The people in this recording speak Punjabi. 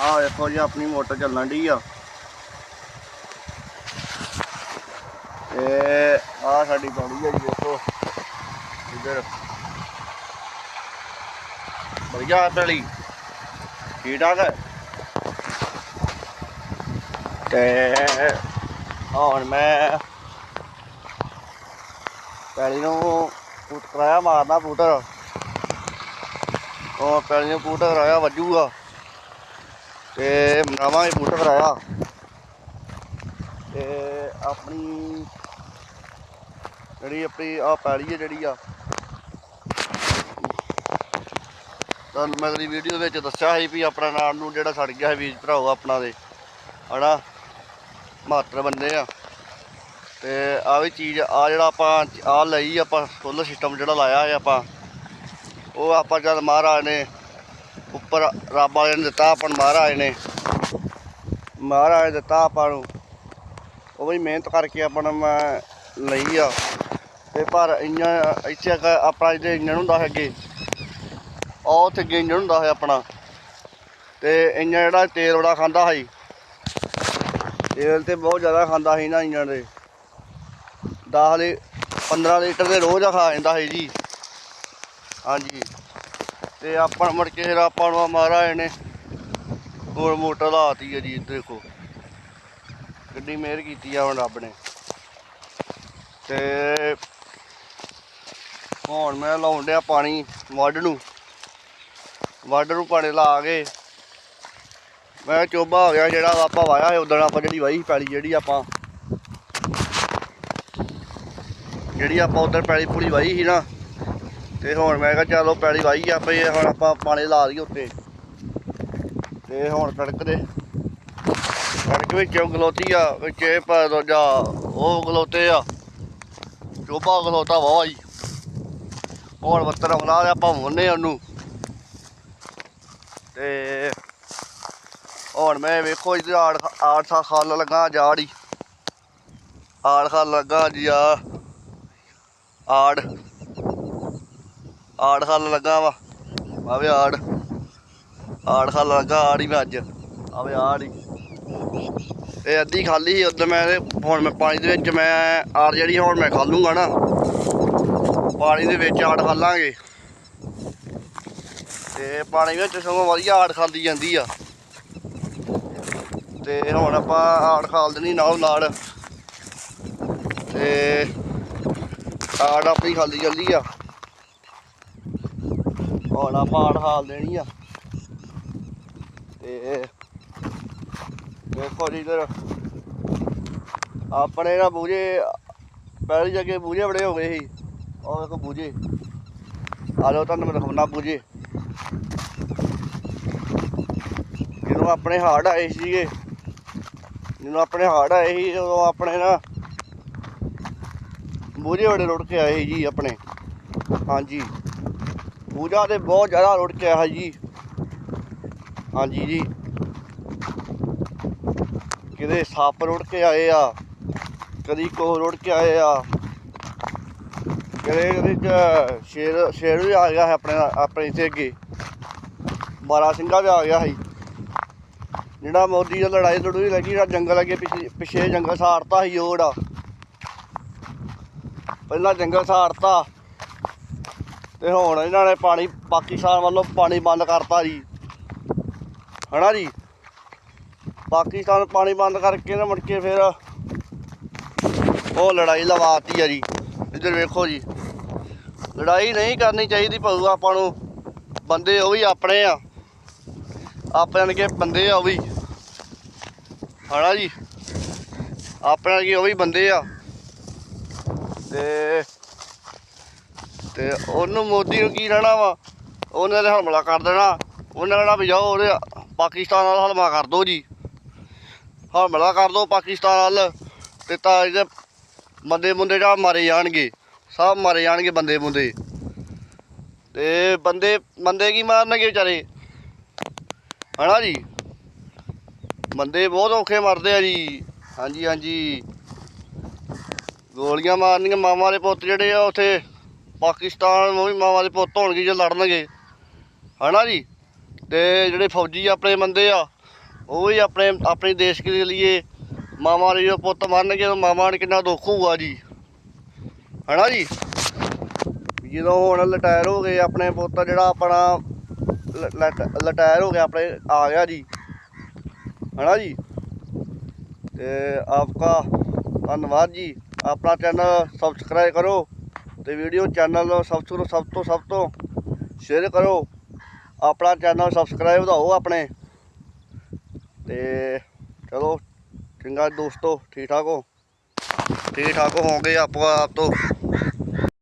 ਆਹ ਵੇਖੋ ਜੀ, ਆਪਣੀ ਮੋਟਰ ਚੱਲਣ ਢੀ ਆ। ਇਹ ਆ ਸਾਡੀ ਬੜੀ ਆ ਜੀ, ਵੇਖੋ। ਇੱਧਰ। ਵਧੀਆ ਪੈਲੀ ਠੀਕ ਠਾਕ ਹੈ ਤੇ ਹੁਣ ਮੈਂ ਪੈਲੀ ਨੂੰ ਪੁੱਟ ਕਰਾਇਆ, ਮਾਰਨਾ ਪੁੱਟਰ ਉਹ ਪੈਲੀ ਨੂੰ ਬੂਟਰ ਕਰਾਇਆ, ਵੱਜੂਗਾ। ਤੇ ਨਵਾਂ ਹੀ ਬੂਟਾ ਕਰਾਇਆ ਤੇ ਆਪਣੀ ਜਿਹੜੀ ਆਪਣੀ ਆ ਪੈਲੀ ਹੈ ਜਿਹੜੀ ਆ, ਤੁਹਾਨੂੰ ਮੈਂ ਅਗਲੀ ਵੀਡੀਓ ਵਿੱਚ ਦੱਸਿਆ ਸੀ ਵੀ ਆਪਣਾ ਨਾਲ ਨੂੰ ਜਿਹੜਾ ਸੜ ਗਿਆ ਹੈ ਵੀਜ ਭਰਾਓ, ਆਪਣਾ ਦੇ, ਹਨਾ? ਮਾਤਰ ਬੰਦੇ ਆ। ਤੇ ਆ ਵੀ ਚੀਜ਼ ਆ ਜਿਹੜਾ ਆਪਾਂ ਆ ਲਈ ਆਪਾਂ ਸੋਲਰ ਸਿਸਟਮ ਜਿਹੜਾ ਲਾਇਆ ਹੈ ਆਪਾਂ, ਉਹ ਆਪਾਂ ਜਦ ਮਹਾਰਾਜ ਨੇ ਉੱਪਰ ਰੱਬ ਵਾਲੇ ਨੇ ਦਿੱਤਾ, ਆਪਾਂ ਮਹਾਰਾਜ ਨੇ। ਮਹਾਰਾਜ ਨੇ ਦਿੱਤਾ ਆਪਾਂ ਨੂੰ। ਉਹ ਵੀ ਮਿਹਨਤ ਕਰਕੇ ਆਪਾਂ ਨੂੰ ਮੈਂ ਲਈ ਆ। ਤੇ ਪਰ ਇੰਨਾ, ਇੱਥੇ ਆਪਣਾ ਜਿਹਦੇ ਇੰਜਣ ਹੁੰਦਾ ਹੈ ਅੱਗੇ, ਉਹ ਉੱਥੇ ਅੱਗੇ ਇੰਜਣ ਹੁੰਦਾ ਹੈ ਆਪਣਾ। ਤੇ ਇੰਜਣ ਜਿਹੜਾ ਤੇਲ ਬੜਾ ਖਾਂਦਾ ਸੀ। ਤੇਲ ਤੇ ਬਹੁਤ ਜ਼ਿਆਦਾ ਖਾਂਦਾ ਸੀ ਨਾ ਇੰਜਣ ਦੇ। 10 ਲੀ 15 ਲੀਟਰ ਦੇ ਰੋਜ਼ ਖਾ ਜਾਂਦਾ ਸੀ ਜੀ। ਹਾਂਜੀ। ਤੇ ਆਪਾਂ ਨੂੰ ਮੁੜ ਕੇ ਆਪਾਂ ਨੂੰ ਮਹਾਰਾਜ ਨੇ ਹੋਰ ਮੋਟਰ ਲਾਤੀ ਹੈ ਜੀ, ਦੇਖੋ। ਗੱਡੀ ਮਿਹਰ ਕੀਤੀ ਆ ਹੁਣ ਰੱਬ ਨੇ। ਤੇ ਹੁਣ ਮੈਂ ਲਾਉਣ ਡਿਆ ਪਾਣੀ ਵੱਢ ਨੂੰ। ਵੱਢ ਨੂੰ ਪਾਣੀ ਲਾ ਕੇ ਮੈਂ ਚੋਬਾ ਹੋ ਗਿਆ ਜਿਹੜਾ ਆਪਾਂ ਵਾਇਆ ਸੀ, ਉਦੋਂ ਆਪਾਂ ਜਿਹੜੀ ਵਾਹੀ ਪੈਲੀ ਜਿਹੜੀ ਆਪਾਂ ਜਿਹੜੀ ਆਪਾਂ ਉਧਰ ਪੈਲੀ ਪੂਰੀ ਵਾਹੀ ਸੀ ਨਾ ਤੇ ਹੁਣ ਮੈਂ ਕਿਹਾ ਚਲੋ ਪੈਲੀ ਵਾਈ ਆ ਪਈ ਹੁਣ ਆਪਾਂ ਪਾਣੀ ਲਾ ਦਈਏ ਉੱਤੇ। ਤੇ ਹੁਣ ਕਣਕ ਦੇ। ਕਣਕ ਵਿੱਚ ਗਲੋਤੀ ਆ, ਵਿੱਚ ਇਹ ਪਾ ਦੂਜਾ ਉਹ ਗਲੋਤੇ ਆ। ਚੋਬਾ ਗਲੋਤਾ ਵਾਹ ਜੀ ਹੁਣ ਬੱਤਰ ਬਣਾ ਆਪਾਂ ਮੁੰਨੇ ਉਹਨੂੰ। ਤੇ ਹੁਣ ਮੈਂ ਵੇਖੋ ਇਧਰ ਆੜ ਆੜ ਸਾ ਖਾਲ ਲਗਾ ਜਾੜੀ। ਆੜ ਖਾਲ ਲੱਗਾ ਜੀ ਆ। ਆੜ। ਆੜ ਖਾਲ ਲੱਗਾ ਵਾ। ਆਵੇ ਆੜ। ਆੜ ਖਾਲ ਲੱਗਾ, ਆੜ ਹੀ ਮੈਂ ਅੱਜ। ਆਵੇ ਆੜ ਹੀ। ਇਹ ਅੱਧੀ ਖਾਲੀ ਸੀ ਉਦੋਂ ਮੈਂ ਹੁਣ ਮੈਂ ਪਾਣੀ ਦੇ ਵਿੱਚ ਮੈਂ ਆੜ ਜਿਹੜੀ ਹੁਣ ਮੈਂ ਖਾਲੂਗਾ ਨਾ। ਪਾਣੀ ਦੇ ਵਿੱਚ ਆੜ ਖਾਲਾਂਗੇ। ਤੇ ਪਾਣੀ ਵਿੱਚ ਸਗੋਂ ਵਧੀਆ ਆੜ ਖਾਲੀ ਜਾਂਦੀ ਆ। ਤੇ ਹੁਣ ਆਪਾਂ ਆੜ ਖਾਲ ਦੇਣੀ ਨਾਲ ਨਾਲ। ਤੇ ਆੜ ਆਪਣੀ ਖਾਲੀ ਜਾਂਦੀ ਆ। ਹੁਣ ਆਪਾਂ ਆੜ ਦੇਣੀ ਆ। ਤੇ ਦੇਖੋ ਜੀ ਇਧਰ ਆਪਣੇ ਨਾ ਬੂਝੇ, ਪਹਿਲੀ ਜਗ੍ਹਾ ਬੂਝੇ ਬੜੇ ਹੋ ਗਏ ਸੀ। ਉਹ ਦੇਖੋ ਬੂਝੇ। ਆ ਲਓ ਤੁਹਾਨੂੰ ਮੈਂ ਦਿਖਾਉਣਾ ਬੂਝੇ। ਜਦੋਂ ਆਪਣੇ ਹਾੜ ਆਏ ਸੀਗੇ ਜਦੋਂ ਆਪਣੇ ਹਾੜ ਆਏ ਸੀ ਉਦੋਂ ਆਪਣੇ ਨਾ ਬੂਝੇ ਬੜੇ ਰੁੜ ਕੇ ਆਏ ਸੀ ਜੀ ਆਪਣੇ। ਹਾਂਜੀ। ਪੂਜਾ ਤੇ ਬਹੁਤ ਜ਼ਿਆਦਾ ਰੁੜ ਕੇ ਆਇਆ ਜੀ। ਹਾਂਜੀ ਜੀ। ਕਿਤੇ ਸੱਪ ਰੁੜ ਕੇ ਆਏ ਆ, ਕਦੀ ਕੋ ਰੁੜ ਕੇ ਆਏ ਆ। ਕਿਤੇ ਉਹਦੇ ਚ ਸ਼ੇਰ ਸ਼ੇਰ ਵੀ ਆ ਗਿਆ ਹੈ ਆਪਣੇ ਆਪਣੇ ਇੱਥੇ ਅੱਗੇ। ਬਾਰਾ ਸਿੰਘਾ ਵੀ ਆ ਗਿਆ ਸੀ। ਜਿਹੜਾ ਮੋਦੀ ਦੀ ਲੜਾਈ ਲੜੂਈ ਲੱਗੀ, ਜਿਹੜਾ ਜੰਗਲ ਅੱਗੇ ਪਿੱਛੇ ਪਿੱਛੇ ਜੰਗਲ ਸਾੜਤਾ ਸੀ, ਉਹ ਜਿਹੜਾ। ਪਹਿਲਾਂ ਜੰਗਲ ਸਾੜਤਾ। ਤੇ ਹੁਣ ਇਹਨਾਂ ਨੇ ਪਾਣੀ ਪਾਕਿਸਤਾਨ ਵੱਲੋਂ ਪਾਣੀ ਬੰਦ ਕਰਤਾ ਜੀ। ਹਨਾ ਜੀ? ਪਾਕਿਸਤਾਨ ਪਾਣੀ ਬੰਦ ਕਰਕੇ ਨਾ ਮੁੜ ਕੇ ਫਿਰ ਉਹ ਲੜਾਈ ਲਵਾਤੀ ਆ ਜੀ। ਇੱਧਰ ਵੇਖੋ ਜੀ। ਲੜਾਈ ਨਹੀਂ ਕਰਨੀ ਚਾਹੀਦੀ ਭਾਊ, ਆਪਾਂ ਨੂੰ। ਬੰਦੇ ਉਹ ਵੀ ਆਪਣੇ ਆ। ਆਪਣੇ ਵਰਗੇ ਬੰਦੇ ਆ ਉਹ ਵੀ। ਹਨਾ ਜੀ? ਆਪਣੇ ਵਰਗੇ ਉਹ ਵੀ ਬੰਦੇ ਆ। ਤੇ ਤੇ ਉਹਨੂੰ ਮੋਦੀ ਨੂੰ ਕੀ ਰਹਿਣਾ ਵਾ? ਉਹਨੇ ਤੇ ਹਮਲਾ ਕਰ ਦੇਣਾ। ਉਹਨਾਂ ਕਹਿਣਾ ਵੀ ਜਾਓ ਉਹਦੇ ਪਾਕਿਸਤਾਨ ਨਾਲ ਹਮਲਾ ਕਰ ਦੋ ਜੀ। ਹਮਲਾ ਕਰ ਦੋ ਪਾਕਿਸਤਾਨ ਵੱਲ ਤੇ ਤਾਂ ਇਹਦੇ ਬੰਦੇ ਮੁੰਡੇ ਜਿਹੜਾ ਮਾਰੇ ਜਾਣਗੇ। ਸਭ ਮਾਰੇ ਜਾਣਗੇ ਬੰਦੇ ਮੁੰਡੇ। ਤੇ ਬੰਦੇ ਬੰਦੇ ਕੀ ਮਾਰਨਗੇ ਵਿਚਾਰੇ? ਹਨਾ ਜੀ? ਬੰਦੇ ਬਹੁਤ ਔਖੇ ਮਰਦੇ ਆ ਜੀ। ਹਾਂਜੀ ਹਾਂਜੀ। ਗੋਲੀਆਂ ਮਾਰਨੀਆਂ ਮਾਮਾ ਦੇ ਪੁੱਤ ਜਿਹੜੇ ਆ, ਉੱਥੇ ਪਾਕਿਸਤਾਨ ਉਹ ਵੀ ਮਾਵਾਂ ਦੇ ਪੁੱਤ ਹੋਣਗੇ ਜੇ ਲੜਨਗੇ। ਹਨਾ ਜੀ? ਤੇ ਜਿਹੜੇ ਫੌਜੀ ਆਪਣੇ ਬੰਦੇ ਆ, ਉਹ ਵੀ ਆਪਣੇ ਆਪਣੇ ਦੇਸ਼ ਕੇ ਲਈ ਮਾਮਾ ਨੇ ਜਦੋਂ ਪੁੱਤ ਮੰਨ ਤਾਂ ਮਾਵਾਂ ਨੂੰ ਕਿੰਨਾ ਦੁੱਖ ਹੋਊਗਾ ਜੀ। ਹਨਾ ਜੀ? ਜਦੋਂ ਹੁਣ ਲਟਾਇਰ ਹੋ ਗਏ ਆਪਣੇ ਪੁੱਤ, ਜਿਹੜਾ ਆਪਣਾ ਲਟਾਇਰ ਹੋ ਗਿਆ ਆਪਣੇ, ਆ ਗਿਆ ਜੀ। ਹਨਾ ਜੀ? ਤੇ ਆਪਕਾ ਧੰਨਵਾਦ ਜੀ। ਆਪਣਾ ਚੈਨਲ ਸਬਸਕ੍ਰਾਈਬ ਕਰੋ। ਤੇ ਵੀਡੀਓ ਚੈਨਲ ਨੂੰ ਸਭ ਤੋਂ ਸਭ ਤੋਂ ਸਭ ਤੋਂ ਸ਼ੇਅਰ ਕਰੋ। ਆਪਣਾ ਚੈਨਲ ਸਬਸਕ੍ਰਾਈਬ ਵਧਾਓ ਆਪਣੇ। ਤੇ ਚਲੋ, ਚੰਗਾ ਦੋਸਤੋ, ਠੀਕ ਠਾਕ ਹੋ? ਠੀਕ ਠਾਕ ਹੋਗੇ ਆਪੋ ਆਪ ਤੋਂ?